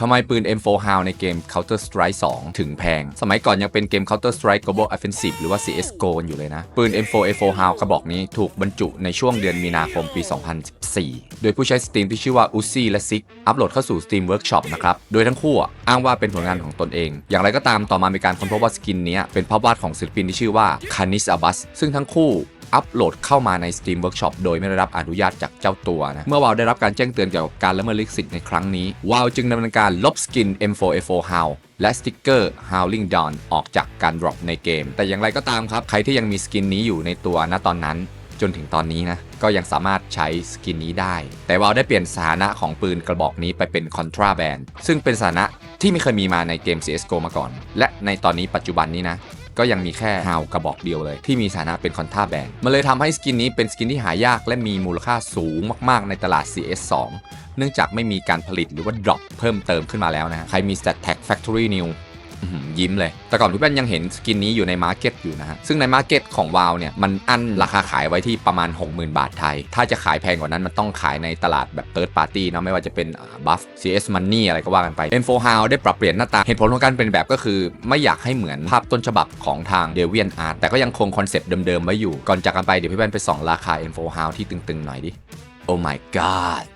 ทำไมปืน M4 Hound ในเกม Counter Strike 2 ถึงแพง สมัยก่อนยังเป็นเกม Counter Strike Global Offensive หรือว่า CSGO อยู่เลยนะ ปืน M4 A4 Hound กระบอกนี้ถูกบรรจุในช่วงเดือนมีนาคมปี 2014 โดยผู้ใช้ Steam ที่ชื่อว่า Uzi และ Six อัปโหลดเข้าสู่ Steam Workshop นะครับ โดยทั้งคู่อ้างว่าเป็นผลงานของตนเอง อย่างไรก็ตามต่อมามีการค้นพบว่าสกินนี้เป็นภาพวาดของศิลปินที่ชื่อว่า Canis Abbas ซึ่งทั้งคู่ อัปโหลดเข้ามาใน Steam Workshop โดยไม่ได้รับอนุญาตจากเจ้าตัวนะ เมื่อวาวได้รับการแจ้งเตือนเกี่ยวกับการละเมิดลิขสิทธิ์ในครั้งนี้วาวจึงดำเนินการลบสกิน M4A4 Howl และสติกเกอร์ Howling Dawn ออกจากการ drop ในเกม แต่อย่างไรก็ตามครับ ใครที่ยังมีสกินนี้อยู่ในตัวณตอนนั้น จนถึงตอนนี้นะ ก็ยังสามารถใช้สกินนี้ได้ แต่วาวได้เปลี่ยนสถานะของปืนกระบอกนี้ไปเป็น Contraband ซึ่งเป็นสถานะที่ไม่เคยมีมาในเกม CSGO มาก่อน และในตอนนี้ปัจจุบันนี้นะ ก็ยังมีแค่ฮาวกระบอกเดียวเลย ที่มีสถานะเป็นคอนท่าแบนมันเลยทำให้สกินนี้เป็นสกินที่หายากและมีมูลค่าสูงมากๆ ในตลาด CS2 เนื่องจากไม่มีการผลิตหรือว่าดรอปเพิ่มเติมขึ้นมาแล้วนะใครมี Stat Tag Factory New ยิ้มเลย แต่ก่อนพี่แป้นยังเห็นสกินนี้อยู่ในมาร์เก็ตอยู่นะฮะ ซึ่งในมาร์เก็ตของวาวเนี่ย มันอั้นราคาขายไว้ที่ประมาณ 60,000 บาทไทย ถ้าจะขายแพงกว่านั้นมันต้องขายในตลาดแบบ Third Party เนาะไม่ว่าจะเป็นบัฟ CS Money อะไรก็ว่ากันไป M4 How ได้ปรับเปลี่ยนหน้าตาเหตุผลของการเป็นแบบก็คือ ไม่อยากให้เหมือนภาพต้นฉบับของทาง Deviant Art แต่ก็ยังคงคอนเซปต์เดิมๆไว้อยู่ก่อนจากกันไปเดี๋ยวพี่แป้นไปส่องราคา M4 How ที่ตึงๆหน่อยดิ Oh my god